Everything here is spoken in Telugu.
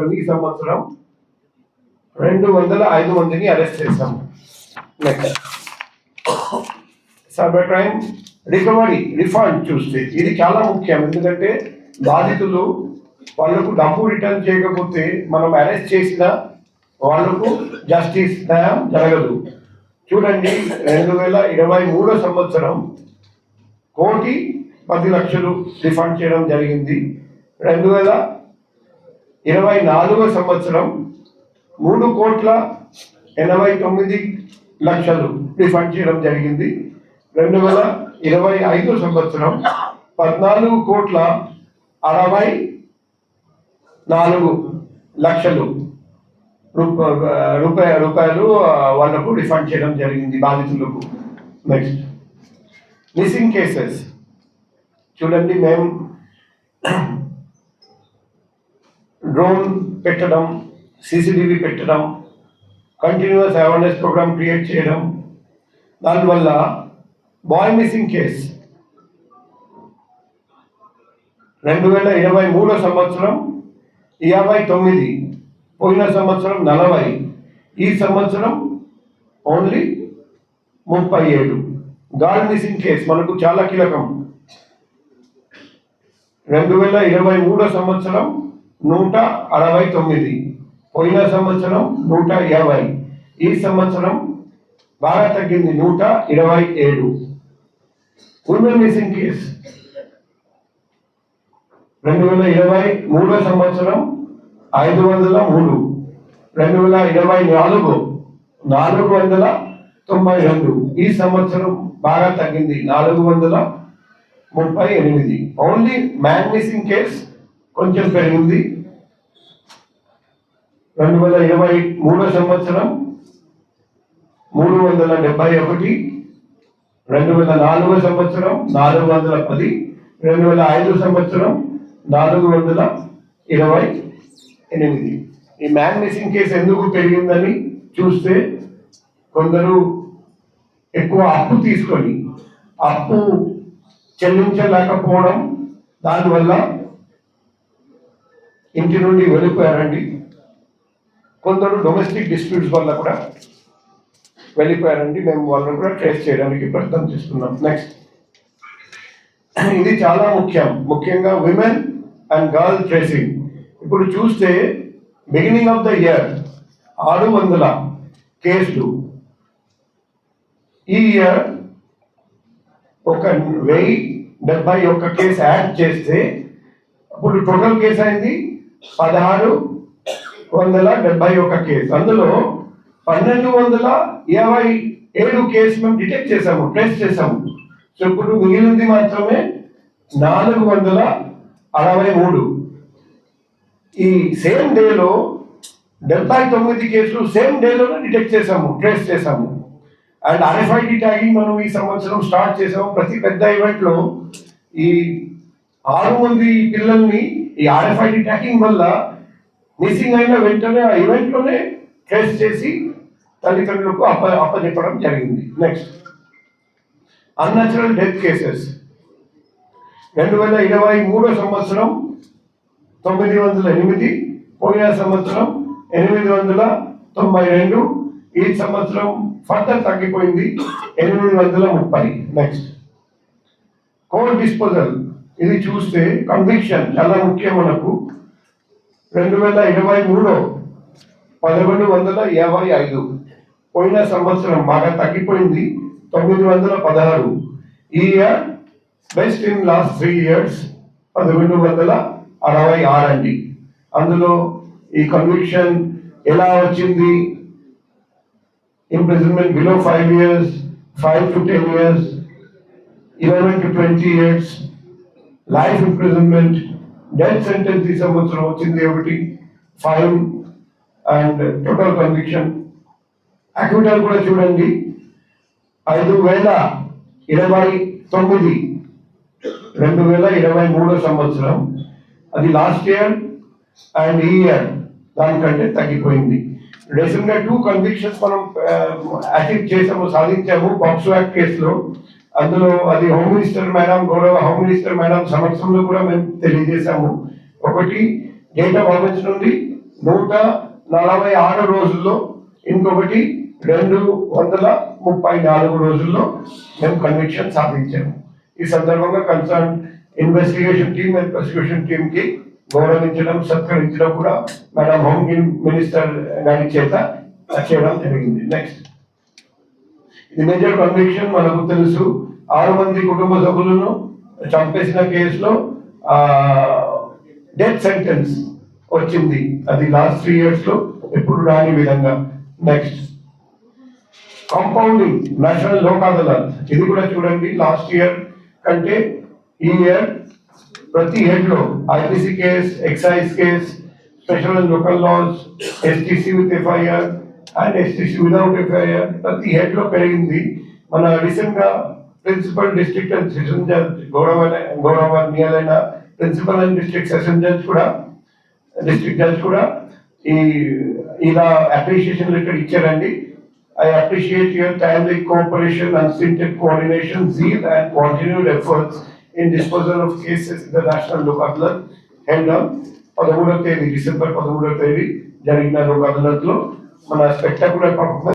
సంవత్సరం ఈ సంవత్సరం రెండు వందల ఐదు మందిని అరెస్ట్ చేశాము. Next cyber crime recovery refund చూస్తే ఇది చాలా ముఖ్యం. ఎందుకంటే బాధితులు వాళ్ళకు డబ్బు రిటర్న్ చేయకపోతే మనం అరెస్ట్ చేసిన వాళ్ళకు జస్టిస్ న్యాయం జరగదు. చూడండి రెండు వేల ఇరవై మూడో సంవత్సరం కోటి పది లక్షలు రిఫండ్ చేయడం జరిగింది. రెండు వేల ఇరవై నాలుగో సంవత్సరం మూడు కోట్ల ఎనభై తొమ్మిది లక్షలు రిఫండ్ చేయడం జరిగింది. రెండు వేల ఇరవై ఐదు సంవత్సరం పద్నాలుగు కోట్ల అరవై నాలుగు లక్షలు రూపాయ రూపాయలు వాళ్ళకు వాళ్ళకు రిఫండ్ చేయడం జరిగింది బాధితులకు. నెక్స్ట్ మిస్సింగ్ కేసెస్ చూడండి మేము డ్రోన్ పెట్టడం సీసీటీవీ పెట్టడం కంటిన్యూస్ అవేర్నెస్ ప్రోగ్రామ్ క్రియేట్ చేయడం దానివల్ల బాయ్ మిస్సింగ్ కేస్ రెండు వేల ఇరవై మూడో సంవత్సరం యాభై తొమ్మిది పోయిన సంవత్సరం నలభై ఈ సంవత్సరం ఓన్లీ ముప్పై ఏడు. గాడ్ మిస్సింగ్ కేస్ మనకు చాలా కీలకం. రెండు వేల ఇరవై మూడో సంవత్సరం నూట అరవై తొమ్మిది. పోయిన సంవత్సరం నూట యాభై ఈ సంవత్సరం బాగా తగ్గింది నూట ఇరవై ఏడు. ఉమెన్ మిస్సింగ్ కేస్ రెండు వేల ఇరవై మూడో సంవత్సరం ఐదు వందల మూడు. రెండు వేల ఇరవై నాలుగు నాలుగు వందల తొంభై రెండు. ఈ సంవత్సరం బాగా తగ్గింది నాలుగు వందల ముప్పై ఎనిమిది. ఓన్లీ మ్యాన్ మిస్సింగ్ కేస్ కొంచెం పెరిగింది. రెండు వేల ఇరవై మూడో సంవత్సరం మూడు వందల డెబ్బై ఒకటి రెండు వేల నాలుగో సంవత్సరం నాలుగు వందల పది రెండు వేల ఐదు సంవత్సరం నాలుగు వందల ఇరవై ఎనిమిది. ఈ మ్యాన్ మిస్సింగ్ కేసు ఎందుకు పెరిగిందని చూస్తే కొందరు ఎక్కువ అప్పు తీసుకొని అప్పు చెల్లించలేకపోవడం దానివల్ల ఇంటి నుండి వెళ్ళిపోయారండి. కొందరు డొమెస్టిక్ డిస్ప్యూట్స్ వల్ల కూడా వెళ్ళిపోయారండి. మేము వాళ్ళని కూడా ట్రేస్ చేయడానికి ప్రయత్నం చేస్తున్నాం. నెక్స్ట్ ఇది చాలా ముఖ్యం. ముఖ్యంగా విమెన్ అండ్ గర్ల్ ట్రేసింగ్ ఇప్పుడు చూస్తే బిగినింగ్ ఆఫ్ ద ఇయర్ ఆరు వందల కేసులు. ఈ ఇయర్ ఒక వెయ్యి డెబ్బై ఒక్క కేసు యాడ్ చేస్తే అప్పుడు టోటల్ కేసు అయింది పదహారు వందల డెబ్బై ఒక్క కేసు. అందులో పన్నెండు వందల యాభై ఏడు కేసు మేము డిటెక్ట్ చేసాము ట్రేస్ చేసాము సో ఇప్పుడు మిగిలింది మాత్రమే నాలుగు వందల అరవై మూడు. ఈ సేమ్ డేలో డెబ్బై తొమ్మిది కేసులు సేమ్ డేలోనే డిటెక్ట్ చేసాము ట్రేస్ చేసాము అండ్ ఆర్ఎఫ్ఐడి ట్యాగింగ్ మనం ఈ సంవత్సరం స్టార్ట్ చేసాము ప్రతి పెద్ద ఈవెంట్లో ఈ ఆరు మంది పిల్లల్ని ఈ ఆర్ఎఫ్ఐడి ట్రాకింగ్ వల్ల మిస్సింగ్ అయిన వెంటనే ఆ ఈవెంట్లోనే ట్రేస్ చేసి తల్లిదండ్రులకు అప్ప అప్పచెప్పడం జరిగింది. నెక్స్ట్ అన్యాచురల్ డెత్ కేసెస్ రెండు వేల ఇరవై మూడో సంవత్సరం తొమ్మిది వందల ఎనిమిది పోయిన సంవత్సరం ఎనిమిది వందల తొంభై రెండు ఈ సంవత్సరం ఫర్దర్ తగ్గిపోయింది ఎనిమిది వందల ముప్పై. నెక్స్ట్ కోల్ డిస్పోజల్ ఇది చూస్తే కన్విక్షన్ చాలా ముఖ్యం మనకు. రెండు వేల ఇరవై మూడు పదకొండు వందల యాభై ఐదు పోయిన సంవత్సరం బాగా తగ్గిపోయింది. తొమ్మిది వందల పదహారు. ఈ year best in last three years పదకొండు వందల అరవై ఆరు అండి. అందులో ఈ కన్విక్షన్ ఎలా వచ్చింది? imprisonment below five years five to ten years eleven to twenty years life imprisonment death sentence ఈ సంవత్సరం వచ్చింది ఒకటి fine and total conviction acquittal కూడా చూడండి. ఐదు వేల ఇరవై తొమ్మిది రెండు వేల ఇరవై మూడో సంవత్సరం. అది లాస్ట్ ఇయర్ అండ్ ఈ ఇయర్ దానికంటే తగ్గిపోయింది. రీసెంట్గా టూ కన్విక్షన్స్ మనం uh, అచీవ్ చేసాము సాధించాము బాక్స్ యాక్ట్ కేసులో. అందులో అది హోమ్ మినిస్టర్ మేడం గౌరవ హోమ్ మినిస్టర్ మేడం సమక్షంలో కూడా మేము తెలియజేశాము. ఒకటి డేట్ ఆఫ్ నుండి నూట నలభై ఆరు రోజుల్లో ఇంకొకటి రెండు వందల ముప్పై నాలుగు రోజుల్లో మేము కన్విక్షన్ సాధించాము. ఈ సందర్భంగా concern investigation team and prosecution టీమ్కి గౌరవించడం సత్కరించడం కూడా మేడం హోమ్ మినిస్టర్ గారి చేత చేయడం జరిగింది. నెక్స్ట్ ఇది మేజర్ కన్విక్షన్ మనకు తెలుసు. ఆరు మంది కుటుంబ సభ్యులను చంపేసిన కేసులో డెత్ సెంటెన్స్ వచ్చింది. అది లాస్ట్ త్రీ ఇయర్స్లో ఎప్పుడు రాని విధంగా. Next compounding national Lok Adalat ఇది కూడా చూడండి లాస్ట్ ఇయర్ కంటే ఈ ఇయర్ ప్రతి హెడ్లో IPC case excise case special local laws STC with FIR and STC without FIR ప్రతి హెడ్లో పెరిగింది. మన రీసెంట్గా principal district and session judge గౌరవ గౌరవనీయులైన principal and district session judge కూడా డిస్ట్రిక్ట్ జడ్జ్ కూడా ఈ ఇలా అప్రిషియేషన్ లెటర్ ఇచ్చారండి. I appreciate your timely cooperation unstinted coordination zeal and continued efforts in disposal of cases international the National Look పదమూడవ తేదీ డిసెంబర్ పదమూడవ తేదీ జరిగిన లోక్ అదాలత్లో మన స్పెక్టాకులర్ పర్ఫార్మెన్స్